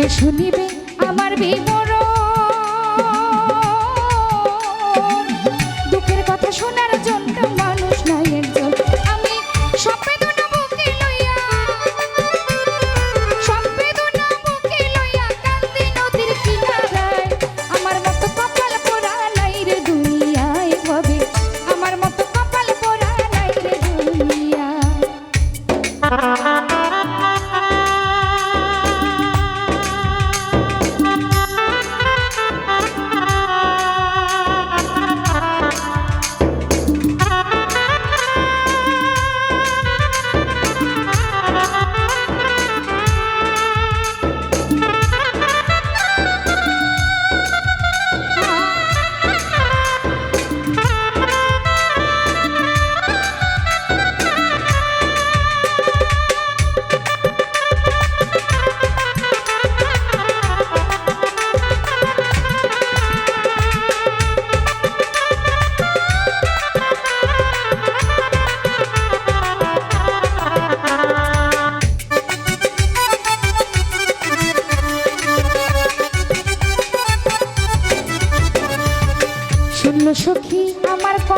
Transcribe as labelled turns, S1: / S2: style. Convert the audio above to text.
S1: কে শুনিবে আমার বিপদ